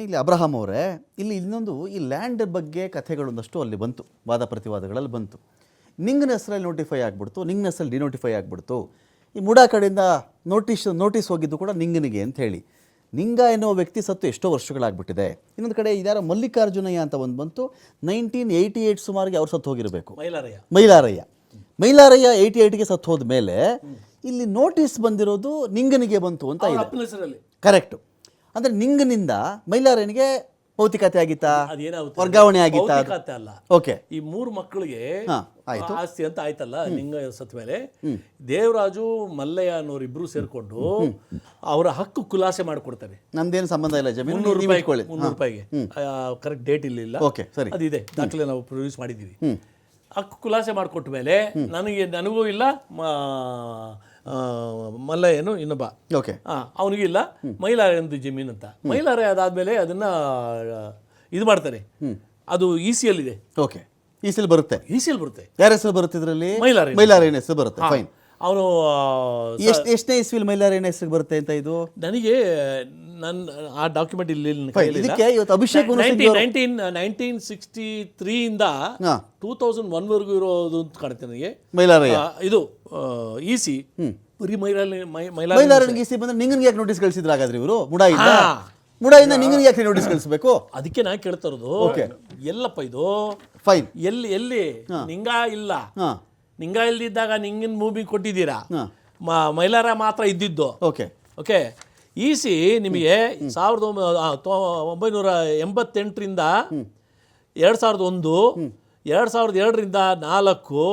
ಇಲ್ಲಿ ಅಬ್ರಹಾಂ ಅವರೇ ಇಲ್ಲಿ ಇನ್ನೊಂದು ಈ ಲ್ಯಾಂಡ್ ಬಗ್ಗೆ ಕಥೆಗಳೊಂದಷ್ಟು ಅಲ್ಲಿ ಬಂತು ವಾದ ಪ್ರತಿವಾದಗಳಲ್ಲಿ ಬಂತು. ನಿಂಗಿನ ಹೆಸರಲ್ಲಿ ನೋಟಿಫೈ ಆಗಿಬಿಡ್ತು ನಿಂಗಿನ ಹೆಸರಲ್ಲಿ ಡಿನೋಟಿಫೈ ಆಗಿಬಿಡ್ತು. ಈ ಮುಡಾ ಕಡೆಯಿಂದ ನೋಟಿಸ್ ನೋಟಿಸ್ ಹೋಗಿದ್ದು ಕೂಡ ನಿಂಗನಿಗೆ ಅಂತ ಹೇಳಿ. ನಿಂಗ ಎನ್ನುವ ವ್ಯಕ್ತಿ ಸತ್ತು ಎಷ್ಟೋ ವರ್ಷಗಳಾಗ್ಬಿಟ್ಟಿದೆ. ಇನ್ನೊಂದು ಕಡೆ ಇದಾರ ಮಲ್ಲಿಕಾರ್ಜುನಯ್ಯ ಅಂತ ಒಂದು ಬಂತು ನೈನ್ಟೀನ್ ಏಯ್ಟಿ ಏಯ್ಟ್ ಸುಮಾರಿಗೆ ಅವ್ರು ಸತ್ತು ಹೋಗಿರಬೇಕು. ಮೈಲಾರಯ್ಯ. ಮೈಲಾರಯ್ಯ. ಮೈಲಾರಯ್ಯ ಏಯ್ಟಿ ಏಯ್ಟ್ಗೆ ಸತ್ತು ಹೋದ ಮೇಲೆ ಇಲ್ಲಿ ನೋಟಿಸ್ ಬಂದಿರೋದು ನಿಂಗನಿಗೆ ಬಂತು ಅಂತ ಇದೆ. ಕರೆಕ್ಟ್ ಅಂದ್ರೆ ನಿಂಗನಿಂದ ಮೈಲಾರನಿಗೆ ಭೌತಿಕತೆ ಆಗಿತ್ತಾ? ಅದೇನಾಗುತ್ತೆ ವರ್ಗಾವಣೆ ಆಗಿತ್ತಾ? ಭೌತಿಕತೆ ಅಲ್ಲ. ಓಕೆ. ಈ ಮೂರು ಮಕ್ಕಳಿಗೆ ಆಸ್ತಿ ಅಂತ ಆಯ್ತಲ್ಲ ನಿಂಗ ಸತ್ ಮೇಲೆ. ದೇವರಾಜು ಮಲ್ಲಯ್ಯ ಅನ್ನೋರು ಇಬ್ರು ಸೇರ್ಕೊಂಡು ಅವರ ಹಕ್ಕು ಖುಲಾಸೆ ಮಾಡಿಕೊಡ್ತಾರೆ. ನಂದೇನು ಸಂಬಂಧ ಇಲ್ಲ ಜಮೀನು? ಮುನ್ನೂರು ರೂಪಾಯಿ ಮುನ್ನೂರು ರೂಪಾಯಿಗೆ. ಕರೆಕ್ಟ್ ಡೇಟ್ ಇಲ್ಲಿಲ್ಲ ಓಕೆ ಸರಿ. ಅದಿದೆ. ದಾಖಲೆ ನಾವು ಪ್ರೊಡ್ಯೂಸ್ ಮಾಡಿದ್ದೀವಿ. ಹಕ್ಕು ಖುಲಾಸೆ ಮಾಡಿಕೊಟ್ಟ ಮೇಲೆ ನನಗೆ ನನಗೂ ಇಲ್ಲ ಮಲ್ಲಯ್ಯನು ಇನ್ನೊಬ್ಬ. ಓಕೆ. ಅವನಿಗಿಲ್ಲ ಇಲ್ಲ. ಮೈಲಾರೆಂದು ಜಮೀನು ಅಂತ. ಮೈಲಾರ ಅದಾದಮೇಲೆ ಅದನ್ನ ಇದು ಮಾಡ್ತಾರೆ. ಅದು ಇ ಸಿ ಎಲ್ ಇದೆ ಓಕೆ. ಈ ಸಿಲ್ ಬರುತ್ತೆ. ಇ ಸಿ ಎಲ್ ಬರುತ್ತೆ. ಯಾರ ಹೆಸರು ಬರುತ್ತೆ ಇದರಲ್ಲಿ? ಮೈಲಾರ ಮೈಲಾರೇನ ಹೆಸರು ಬರುತ್ತೆ. ಫೈನ್ ಅವನು ಎಷ್ಟು ಎಷ್ಟನೇ ಇಸ್ವಿಲ್ ಮೈಲಾರೇನ ಹೆಸರು ಬರುತ್ತೆ ಅಂತ ಇದು? ನನಗೆ ನನ್ನ ಆ ಡಾಕ್ಯುಮೆಂಟ್ ಇಲ್ಲಿ ಇದಕ್ಕೆ ಇವತ್ತು Abhishek nineteen Singh 19- 19 nineteen sixty ತ್ರೀಯಿಂದ two thousand ಒನ್ವರೆಗೂ ಇರೋದು ಅಂತ ಕಾಣುತ್ತೆ ನನಗೆ. ಮೈಲಾರಯ್ಯ. ಇದು ಇ ಸಿ ಬರೀ ಮೈಲಾರಿ ಇ ಇಸಿ ಬಂದ್ರೆ ನಿಂಗನಿಗೆ ಯಾಕೆ ನೋಟಿಸ್ ಕಳಿಸಿದ್ರು ಹಾಗಾದ್ರೆ ಇವರು? ಮುಡಾಯಿಂದ. ಮುಡಾಯಿಂದ ನಿಂಗನಿಗೆ ಯಾಕೆ ನೋಟಿಸ್ ಕಳಿಸ್ಬೇಕು? ಅದಕ್ಕೆ ನಾನು ಕೇಳ್ತಾ ಇರೋದು ಎಲ್ಲಪ್ಪ ಇದು? ಫೈನ್. ಎಲ್ಲಿ ಎಲ್ಲಿ? ನಿಂಗ ಇಲ್ಲ. ನಿಂಗ ಇಲ್ದಿದ್ದಾಗ ನಿಂಗಿನ ಮೂವಿ ಕೊಟ್ಟಿದ್ದೀರಾ? ಮೈಲಾರ ಮಾತ್ರ ಇದ್ದಿದ್ದು. ಓಕೆ. ಓಕೆ. ಈ ಸಿ ನಿಮಗೆ ಸಾವಿರದ ಒಂಬೈನೂರ ಎಂಬತ್ತೆಂಟರಿಂದ ಎರಡು ಸಾವಿರದ ಒಂದು ಎರಡು ಸಾವಿರದ ಎರಡರಿಂದ ನಾಲ್ಕು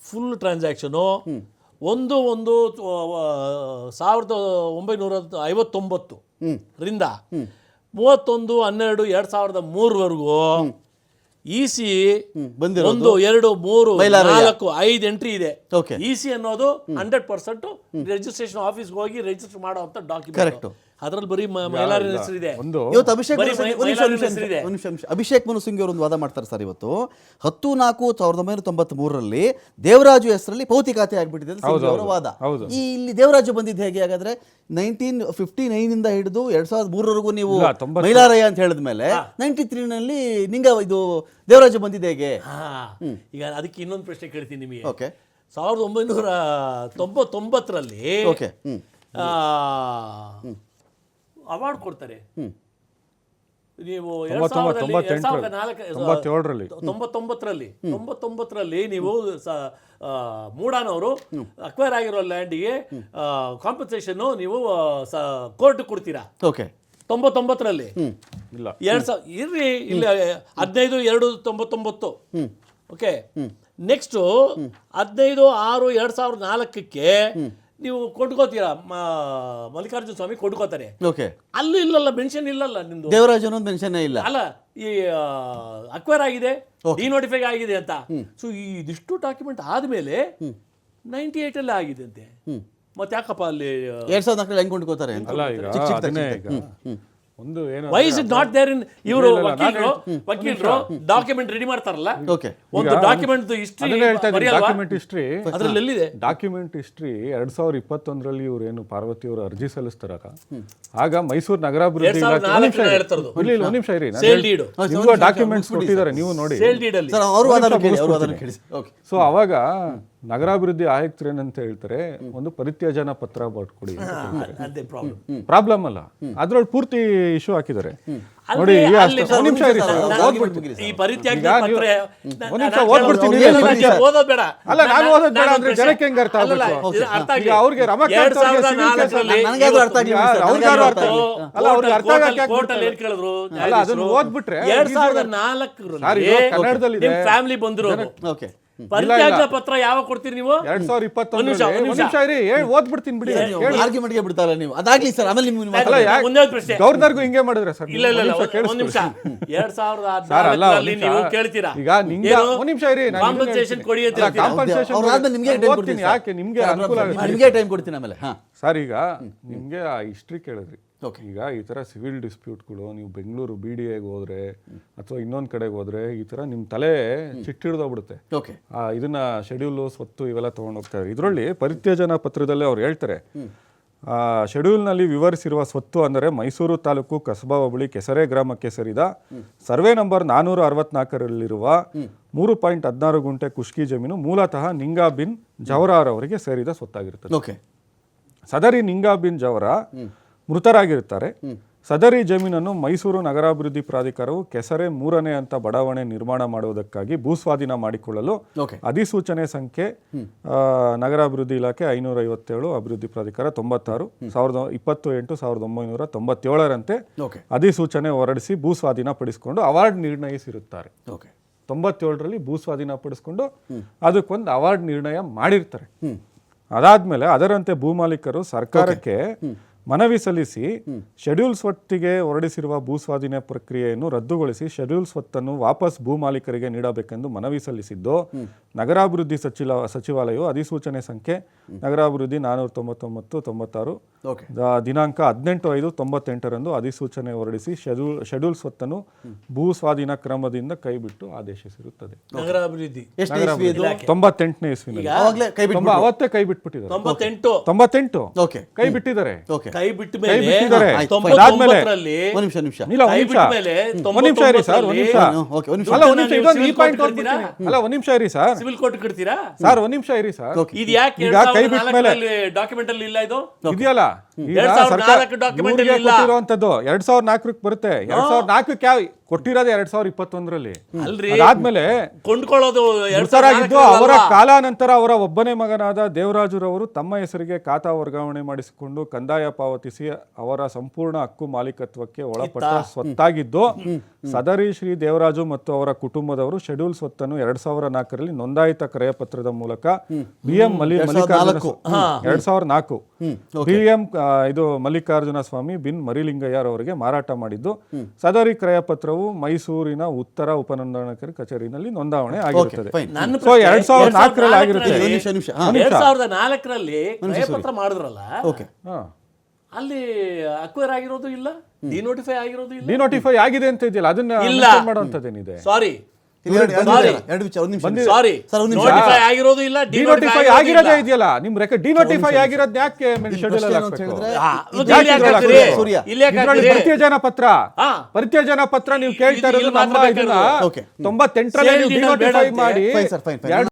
ಫುಲ್ ಟ್ರಾನ್ಸಾಕ್ಷನು ಒಂದು ಒಂದು ಸಾವಿರದ ಒಂಬೈನೂರ ಐವತ್ತೊಂಬತ್ತು ರಿಂದ ಮೂವತ್ತೊಂದು ಹನ್ನೆರಡು ಎರಡು ಸಾವಿರದ ಮೂರವರೆಗೂ ಇ ಸಿ ಬಂದಿರೋದು. ಒಂದು ಎರಡು ಮೂರು. ನಾಲ್ಕು ಐದು ಎಂಟ್ರಿ ಇದೆ. ಇಸಿ ಇ ಸಿ ಅನ್ನೋದು ಹಂಡ್ರೆಡ್ ಪರ್ಸೆಂಟ್ ರಿಜಿಸ್ಟ್ರೇಷನ್ ಆಫೀಸ್ಗೆ ಹೋಗಿ ರಿಜಿಸ್ಟರ್ ಮಾಡುವಂತ ಡಾಕ್ಯುಮೆಂಟ್. ಅದ್ರಲ್ಲಿ ಬರೀ ಮ- ಹೆಸರು ಇದೆ. ಒಂದು ಇವತ್ತು ಅಭಿಷೇಕ್ ಬರೀ ಮನು ಸಿಂಗ್- ಒಂದು ನಿಮಿಷ, ಒಂದು ನಿಮಿಷ, ಹೆಸರಿದೆ. ಒಂದು ನಿಮಿಷ, ಒಂದು ನಿಮಿಷ. ಅಭಿಷೇಕ್ ಮನು ಸಿಂಗ್ ಅವರು ಒಂದು ವಾದ ಮಾಡ್ತಾರೆ ಸರ್ ಇವತ್ತು. ಹತ್ತು ನಾಲ್ಕು ಸಾವಿರದ ಒಂಬೈನೂರ ತೊಂಬತ್ತ್ ಮೂರರಲ್ಲಿ ದೇವರಾಜು ಹೆಸರಲ್ಲಿ ಪೌತಿಕಾತೆ ಆಗ್ಬಿಟ್ಟಿದೆ ಅಂತ ಸಿಂಗ್ ಅವರ ವಾದ. ಹೌದು. ಈ ಇಲ್ಲಿ ದೇವರಾಜು ಬಂದಿದ್ದು ಹೇಗೆ ಹಾಗಾದ್ರೆ ನೈನ್ಟೀನ್ ಫಿಫ್ಟಿ ನೈನ್ ಇಂದ ಹಿಡಿದು ಎರಡ್ ಸಾವಿರದ ಮೂರವರೆಗೂ ನೀವು ಇಲ್ಲ, ತೊಂಬತ್ತು- ಮೈಲಾರಯ್ಯ ಅಂತ ಹೇಳಿದ್ಮೇಲೆ ನೈನ್ಟಿ ತ್ರೀ ನಲ್ಲಿ ನಿಂಗ ಇದು ದೇವರಾಜು ಬಂದಿದ್ದು ಹೇಗೆ? ಹಾ ಈಗ ಅದಕ್ಕೆ ಇನ್ನೊಂದು ಪ್ರಶ್ನೆ ಕೇಳ್ತೀನಿ ನಿಮಗೆ. ಓಕೆ. ಸಾವಿರದ ಒಂಬೈನೂರ ತೊಂಬತ್ತೊಂಬತ್ತರಲ್ಲಿ ಓಕೆ ಹ್ಮ್. ಅವಾರ್ಡ್ ಕೊಡ್ತಾರೆ. ನೀವು ಎರಡ್ ಎರಡ್ ಸಾವಿರದ ನಾಲ್ಕು-. ತೊಂಬತ್ತೊಂಬತ್ತರಲ್ಲಿ. ತೊಂಬತ್ತೊಂಬತ್ತರಲ್ಲಿ ನೀವು ಮೂಡಾನವರು ಅಕ್ವೈರ್ ಆಗಿರೋ ಲ್ಯಾಂಡಿಗೆ ಕಾಂಪನ್ಸೇಷನ್ ನೀವು ಕೋರ್ಟ್ ಕೊಡ್ತೀರಾ? ಓಕೆ. ತೊಂಬತ್ತೊಂಬತ್ತರಲ್ಲಿ. ಇಲ್ಲ. ಎರಡ್ ಸಾವಿರ ಇರ್ರಿ ಇಲ್ಲಿ ಹದಿನೈದು ಎರಡು ತೊಂಬತ್ತೊಂಬತ್ತು. ಓಕೆ? ನೆಕ್ಸ್ಟ್ ಹದಿನೈದು ಆರು ಎರಡ್ ಸಾವಿರದ ನಾಲ್ಕಕ್ಕೆ ನೀವು ಕೊಟ್ಕೋತೀರಾ ಮಲ್ಲಿಕಾರ್ಜುನ ಸ್ವಾಮಿ ಕೊಟ್ಕೋತಾರೆ ಓಕೆ ಅಲ್ಲೂ ಇಲ್ಲಲ್ಲ ಮೆನ್ಷನ್ ಇಲ್ಲಲ್ಲ ನಿಮ್ದು. ದೇವರಾಜ್ ಅನ್ನೋದು ಮೆನ್ಷನ್ ಇಲ್ಲ. ಅಲ್ಲ ಈ ಅಕ್ವೈರ್ ಆಗಿದೆ ಡಿನೋಟಿಫೈ ಆಗಿದೆ ಅಂತ. ಸೊ ಈ ಇದಿಷ್ಟು ಡಾಕ್ಯುಮೆಂಟ್ ಆದ್ಮೇಲೆ ನೈಂಟಿ ಏಟ್ ಅಲ್ಲಿ ಆಗಿದೆ ಅಂತೆ ಮತ್ತೆ ಯಾಕಪ್ಪ ಅಲ್ಲಿ ಎರಡ್ ಸಾವಿರದ ನಾಲ್ಕರಲ್ಲಿ ಹೆಂಗ್ ಕೊಂಡ್ಕೋತಾರೆ ಅಂತ. ಅಲ್ಲ ಈಗ ಅದನ್ನೇ ಈಗ ಒಂದು ಏನು why is it not there in ಇವರು ವಕೀಲರು? ವಕೀಲರು ಡಾಕ್ಯುಮೆಂಟ್ ರೆಡಿ ಮಾಡ್ತಾರಲ್ಲ? ಓಕೆ ಒಂದು ಡಾಕ್ಯುಮೆಂಟ್ ಹಿಸ್ಟ್ರಿ ಅದನ್ನೇ ಹೇಳ್ತಾ ಇದ್ದೀನಿ. ಡಾಕ್ಯುಮೆಂಟ್ ಹಿಸ್ಟ್ರಿ ಅದರಲ್ಲಿ ಎಲ್ಲಿದೆ? ಡಾಕ್ಯುಮೆಂಟ್ ಹಿಸ್ಟ್ರಿ ಎರಡ್ ಸಾವಿರದ ಇಪ್ಪತ್ತೊಂದರಲ್ಲಿ ಇವ್ರು ಏನು ಪಾರ್ವತಿ ಅವರು ಅರ್ಜಿ ಸಲ್ಲಿಸ್ತಾರಾಗ ಆಗ ಮೈಸೂರು ನಗರಾಭಿವೃದ್ಧಿ ಇಲಾಖೆ ಒಂದ್ ನಿಮಿಷ ಇರಿ. ಹೇಳ್ತಾರದು. ಇಲ್ಲಿ ಒಂದ್ ನಿಮಿಷ ಇರಿ. ಸೇಲ್ ಡೀಡ್ ನಿಮ್ಮ ನಿಮ್ಗೂ ಡಾಕ್ಯುಮೆಂಟ್ಸ್ ಕೊಟ್ಟಿದ್ದಾರೆ ನೀವು ನೋಡಿ. ಸೇಲ್ ಡೀಡ್ ಅಲ್ಲಿ ಸರ್ ಅವರು ಅದನ್ನ ಕೇಳಿ ಅವರು ಅದನ್ನ ಕೇಳಿ. ಓಕೆ ಸೊ ಅವಾಗ ನಗರಾಭಿವೃದ್ಧಿ ಆಯುಕ್ತರು ಏನಂತ ಹೇಳ್ತಾರೆ ಒಂದು ಪರಿತ್ಯಾಜನ ಪತ್ರ ಬರ್ಕೊಡಿ. ಪ್ರಾಬ್ಲಮ್ ಪ್ರಾಬ್ಲಮ್ ಅಲ್ಲ. ಅದ್ರೊಳಗೆ ಪೂರ್ತಿ ಇಶ್ಯೂ ಹಾಕಿದ್ದಾರೆ. ನೋಡಿ ನಿಮಿಷ. ಈ ಪರಿತ್ಯಾಗ ಅಲ್ಲ ನಾನು ಓದೋದ್ ಬೇಡ ಅಂದ್ರೆ ಜನಕ್ಕೆ ಹೆಂಗ್ ಅರ್ಥ ಆಗಬೇಕು ಅವ್ರಿಗೆ ರಮಕಾಂತ್. ಅಲ್ಲ ಅವ್ರಿಗೆ ಅರ್ಥ ಆಗಕ್ಕೆ ಅಲ್ಲಿ ಅದನ್ನ ಓದ್ಬಿಟ್ರೆ ಎರಡ್ ಸಾವಿರದ. ನಾಲ್ಕರಲ್ಲಿ ಕನ್ನಡದಲ್ಲಿದೆ. ಫ್ಯಾಮಿಲಿ ಬಂದ್ರು ಓಕೆ. ಪರಿತ್ಯಾಗ ಪತ್ರ ಯಾವಾಗ ಕೊಡ್ತೀರಿ ನೀವು? ಎರಡ್ ಸಾವಿರದ ಇಪ್ಪತ್ತೊಂದು ನಿಮಿಷ, ಇರಿ. ಓದ್ಬಿಡ್ತೀನಿ ಬಿಡಿ. ಆರ್ಗ್ಯುಮೆಂಟ್ ಆರ್ಗ್ಯುಮೆಂಟ್ಗೆ ಬಿಡ್ತಾರಾ ನೀವು. ಅದಾಗ್ಲಿ ಸರ್ ಆಮೇಲೆ ಯಾಕೆ- ಒಂದೇ ಪ್ರಶ್ನೆ. ಗೌರ್ನರ್ಗೂ ಹಿಂಗೆ ಮಾಡಿದ್ರೆ ಸರ್? ಇಲ್ಲ ಇಲ್ಲ ಒಂದ್ ನಿಮಿಷ ಎರಡ್ ಸಾವಿರದ ನಿಮಿಷ. ನೀವು ಕೇಳ್ತೀರಾ? ಈಗ ನಿಂಗೆ ಒಂದ್ ನಿಮಿಷ ಇರಿ. ಕಾಂಪನ್ಸೇಷನ್ ಕೊಡಿ ಅಂತ ಆದ್ಮೇಲೆ ನಿಮ್ಗೆ ಟೈಮ್ ಕೊಡ್ತೀನಿ ಯಾಕೆ? ನಿಮ್ಗೆ ಅನುಕೂಲ ನಿಮ್ಗೆ ಟೈಮ್ ಕೊಡ್ತೀನಿ ಆಮೇಲೆ. ಹಾ. ಸರ್ ಈಗ ನಿಮ್ಗೆ ಆ ಹಿಸ್ಟ್ರಿ ಕೇಳಿದ್ರಿ. ಈಗ ಈ ಥರ ಸಿವಿಲ್ ಡಿಸ್ಪ್ಯೂಟ್ಗಳು ನೀವು ಬೆಂಗಳೂರು ಬಿ ಡಿ ಎಗೆ ಹೋದರೆ ಅಥವಾ ಇನ್ನೊಂದು ಕಡೆಗೆ ಹೋದರೆ ಈ ಥರ ನಿಮ್ಮ ತಲೆ ಚಿಟ್ಟಿಡ್ದೋಗ್ಬಿಡುತ್ತೆ. ಓಕೆ ಆ ಇದನ್ನ ಶೆಡ್ಯೂಲು ಸ್ವತ್ತು ಇವೆಲ್ಲ ತೊಗೊಂಡು ಹೋಗ್ತಾರೆ. ಇದರಲ್ಲಿ ಪರಿತ್ಯಜನ ಪತ್ರದಲ್ಲೇ ಅವ್ರು ಹೇಳ್ತಾರೆ. ಆ, ಶೆಡ್ಯೂಲ್ನಲ್ಲಿ ವಿವರಿಸಿರುವ ಸ್ವತ್ತು ಅಂದರೆ ಮೈಸೂರು ತಾಲೂಕು ಕಸಬಾ ಹೋಬಳಿ ಕೆಸರೆ ಗ್ರಾಮಕ್ಕೆ ಸೇರಿದ ಸರ್ವೆ ನಂಬರ್ ನಾನ್ನೂರ ಅರವತ್ನಾಲ್ಕರಲ್ಲಿರುವ ಮೂರು ಪಾಯಿಂಟ್ ಹದಿನಾರು ಗುಂಟೆ ಕುಷ್ಕಿ ಜಮೀನು ಮೂಲತಃ ನಿಂಗಾ ಬಿನ್ ಜವರಾರ್ ಅವರಿಗೆ ಸೇರಿದ ಸ್ವತ್ತಾಗಿರುತ್ತದೆ. ಓಕೆ ಸದರಿ ನಿಂಗಾ ಬಿನ್ ಜವರ ಮೃತರಾಗಿರುತ್ತಾರೆ. ಸದರಿ ಜಮೀನನ್ನು ಮೈಸೂರು ನಗರಾಭಿವೃದ್ಧಿ ಪ್ರಾಧಿಕಾರವು ಕೆಸರೆ ಮೂರನೇ ಅಂತ ಬಡಾವಣೆ ನಿರ್ಮಾಣ ಮಾಡುವುದಕ್ಕಾಗಿ ಭೂಸ್ವಾಧೀನ ಮಾಡಿಕೊಳ್ಳಲು ಅಧಿಸೂಚನೆ ಸಂಖ್ಯೆ ನಗರಾಭಿವೃದ್ಧಿ ಇಲಾಖೆ ಐನೂರ ಐವತ್ತೇಳು ಅಭಿವೃದ್ಧಿ ಪ್ರಾಧಿಕಾರ ತೊಂಬತ್ತಾರು ಸಾವಿರದ ಇಪ್ಪತ್ತು ಎಂಟು ಸಾವಿರದ ಒಂಬೈನೂರ ತೊಂಬತ್ತೇಳರಂತೆ ಅಧಿಸೂಚನೆ ಹೊರಡಿಸಿ ಭೂಸ್ವಾಧೀನ ಪಡಿಸಿಕೊಂಡು ಅವಾರ್ಡ್ ನಿರ್ಣಯಿಸಿರುತ್ತಾರೆ. ತೊಂಬತ್ತೇಳರಲ್ಲಿ ತೊಂಬತ್ತೇಳರಲ್ಲಿ ಭೂಸ್ವಾಧೀನ ಪಡಿಸ್ಕೊಂಡು ಅದಕ್ಕೊಂದು ಅವಾರ್ಡ್ ನಿರ್ಣಯ ಮಾಡಿರ್ತಾರೆ. ಅದಾದ್ಮೇಲೆ ಅದರಂತೆ ಭೂಮಾಲೀಕರು ಸರ್ಕಾರಕ್ಕೆ ಮನವಿ ಸಲ್ಲಿಸಿ ಶೆಡ್ಯೂಲ್ ಸ್ವತ್ತಿಗೆ ಹೊರಡಿಸಿರುವ ಭೂಸ್ವಾಧೀನ ಪ್ರಕ್ರಿಯೆಯನ್ನು ರದ್ದುಗೊಳಿಸಿ ಶೆಡ್ಯೂಲ್ ಸ್ವತ್ತನ್ನು ವಾಪಸ್ ಭೂಮಾಲೀಕರಿಗೆ ನೀಡಬೇಕೆಂದು ಮನವಿ ಸಲ್ಲಿಸಿದ್ದು ನಗರಾಭಿವೃದ್ಧಿ ಸಚಿವ ಸಚಿವಾಲಯವು ಅಧಿಸೂಚನೆ ಸಂಖ್ಯೆ ನಗರಾಭಿವೃದ್ಧಿ ನಾನೂರ ತೊಂಬತ್ತೊಂಬತ್ತು ತೊಂಬತ್ತಾರು ಓಕೆ. ದಿನಾಂಕ ಹದಿನೆಂಟು ಐದು ತೊಂಬತ್ತೆಂಟರಂದು ಅಧಿಸೂಚನೆ ಹೊರಡಿಸಿ ಶೆಡ್ಯೂಲ್ ಶೆಡ್ಯೂಲ್ ಸ್ವತ್ತನ್ನು ಭೂ ಸ್ವಾಧೀನ ಕ್ರಮದಿಂದ ಕೈಬಿಟ್ಟು ಆದೇಶಿಸಿರುತ್ತದೆ. ತೊಂಬತ್ತೆಂಟನೇ ಇಸ್ವಿನಲ್ಲಿ. ಅವತ್ತೇ ಕೈ ಬಿಟ್ಬಿಟ್ಟಿದ್ದಾರೆ ತೊಂಬತ್ತೆಂಟು. ಕೈ ಬಿಟ್ಟಿದ್ದಾರೆ ಓಕೆ. ಕೈ ಬಿಟ್ಟ ಕೈ ಮೇಲೆ ಬಿಟ್ಟಿದ್ದಾರೆ. ತೊಂಬತ್ತೊಂಬತ್ತರಲ್ಲಿ ಒಂದು ನಿಮಿಷ ನಿಮಿಷ. ಇಲ್ಲ ಒಂದ್ ಕೈ ನಿಮಿಷ. ಬಿಟ್ಟ ಮೇಲೆ ಒಂದ್ ನಿಮಿಷ ಇರಿ ಸರ್ ಒಂದ್ ನಿಮಿಷ. ಓಕೆ ಒಂದು ನಿಮಿಷ. ಅಲ್ಲ ಒಂದ್ ನಿಮಿಷ ಇದೊಂದು ಈ ಪಾಯಿಂಟ್ ಕೊಡ್ತೀರಾ ಅಲ್ಲ ಒಂದ್ ನಿಮಿಷ ಇರಿ ಸರ್. ಸಿವಿಲ್ ಕೋರ್ಟ್ ಕಟ್ತೀರಾ ಸರ್ ಒಂದ್ ನಿಮಿಷ ಇರಿ ಸರ್. ಇದು ಯಾಕೆ ಈಗ ಕೈ ಸಾವಿರದ ಬಿಟ್ಟ ಮೇಲೆ ಡಾಕ್ಯುಮೆಂಟ್ ಅಲ್ಲಿ ಇಲ್ಲ ಇದು? ಇದೆಯಲ್ಲ? ಈಗ ಡಾಕ್ಯುಮೆಂಟ್ ಸರ್ಕಾರ ನಾಲ್ಕು document ಇಲ್ಲ. ಕೊಟ್ಟಿರುವಂತದ್ದು. ಎರಡ್ ಸಾವಿರದ ನಾಲ್ಕಕ್ಕೆ ಬರುತ್ತೆ. ಎರಡ್ ಸಾವಿರದ ನಾಲ್ಕಕ್ಕೆ ಯಾವ ಕೊಟ್ಟಿರೋದೇ ಎರಡ್ ಸಾವಿರದ ಇಪ್ಪತ್ತೊಂದರಲ್ಲಿ. ಅಲ್ರಿ. ಅದಾದ್ಮೇಲೆ ಕೊಂಡ್ಕೊಳ್ಳೋದು ಎರಡ್ ಅವರ ಕಾಲಾನಂತರ ಅವರ ಒಬ್ಬನೇ ಮಗನಾದ ದೇವರಾಜುರವರು ತಮ್ಮ ಹೆಸರಿಗೆ ಖಾತಾ ವರ್ಗಾವಣೆ ಮಾಡಿಸಿಕೊಂಡು ಕಂದಾಯ ಪಾವತಿಸಿ ಅವರ ಸಂಪೂರ್ಣ ಹಕ್ಕು ಮಾಲೀಕತ್ವಕ್ಕೆ ಒಳಪಟ್ಟ ಸ್ವತ್ತಾಗಿದ್ದು ಸದರಿ ಶ್ರೀ ದೇವರಾಜು ಮತ್ತು ಅವರ ಕುಟುಂಬದವರು ಶೆಡ್ಯೂಲ್ ಸ್ವತ್ತನ್ನು ಎರಡ್ ಸಾವಿರ ನಾಲ್ಕರಲ್ಲಿ ನೋಂದಾಯಿತ ಕ್ರಯಪತ್ರದ ಮೂಲಕ ಬಿ ಎಂ ಮಲ್ಲಿ ಮಲ್ಲಿಕಾರ್ಜುನ ಎರಡ್ ಸಾವಿರದ ನಾಲ್ಕು. ಬಿ ಎಂ ಇದು ಮಲ್ಲಿಕಾರ್ಜುನ ಸ್ವಾಮಿ ಬಿನ್ ಮರಿಲಿಂಗಯ್ಯರವರಿಗೆ ಮಾರಾಟ ಮಾಡಿದ್ದು. ಸದರಿ ಕ್ರಯಪತ್ರವು ಮೈಸೂರಿನ ಉತ್ತರ ಉಪನೋಂದಣಾಧಿಕಾರಿ ಕಚೇರಿನಲ್ಲಿ ನೋಂದಾವಣೆ ಆಗಿರುತ್ತದೆ. ಫೈನ್ ನನ್ನ ಸೊ ಎರಡ್ ಸಾವಿರದ ನಾಲ್ಕರಲ್ಲಿ ಆಗಿರುತ್ತೆ. ಒಂದು ನಿಮಿಷ ನಿಮಿಷ. ಹಾಂ ಎರಡ್ ಸಾವಿರದ ನಾಲ್ಕರಲ್ಲಿ ಕ್ರಯಪತ್ರ ಮಾಡಿದ್ರಲ್ಲ ಓಕೆ ಹಾ. ಅಲ್ಲಿ ಅಕ್ವೈರ್ ಆಗಿರೋದು ಇಲ್ಲ? ಡಿನೋಟಿಫೈ ಆಗಿರೋದು ಇಲ್ಲ? ಡಿನೋಟಿಫೈ ಆಗಿದೆ ಅಂತ ಇದೆಯಲ್ಲ ಅದನ್ನ ಮಾಡುವಂತದ್ದೇನಿದೆ mention ಮಾಡುವಂಥದ್ದೇನಿದೆ? ಸಾರಿ ಇಲ್ಲಿ ಎರಡು ಎರಡು Sorry. ನಿಮಿಷ, ಎರಡು ನಿಮಿಷ ಒಂದು ನಿಮಿಷ. ಸಾರಿ ಸರ್ ನೋಟಿಫೈ ಆಗಿರೋದು ಇಲ್ಲ ಡಿನೋಟಿಫೈ ಡಿನೋಟಿಫೈ ಆಗಿರೋದೇ ಇದೆಯಲ್ಲ ನಿಮ್ ರೆಕಾರ್ಡ್ ಡಿನೋಟಿಫೈ ಆಗಿರೋದ್ ಯಾಕೆ ಶೆಡ್ಯೂಲ್ ಅಲ್ಲಿ ಪರಿತ್ಯಜನ ಪತ್ರ. ಹಾ. ಪರಿತ್ಯಜನ ಪತ್ರ ನೀವು ಕೇಳ್ತಾ ಇರೋದು ನಮ್ಮ ಇದನ್ನ ತೊಂಬತ್ತೆಂಟರಲ್ಲಿ ಡಿನೋಟಿಫೈ ಮಾಡಿ. ಎರಡ್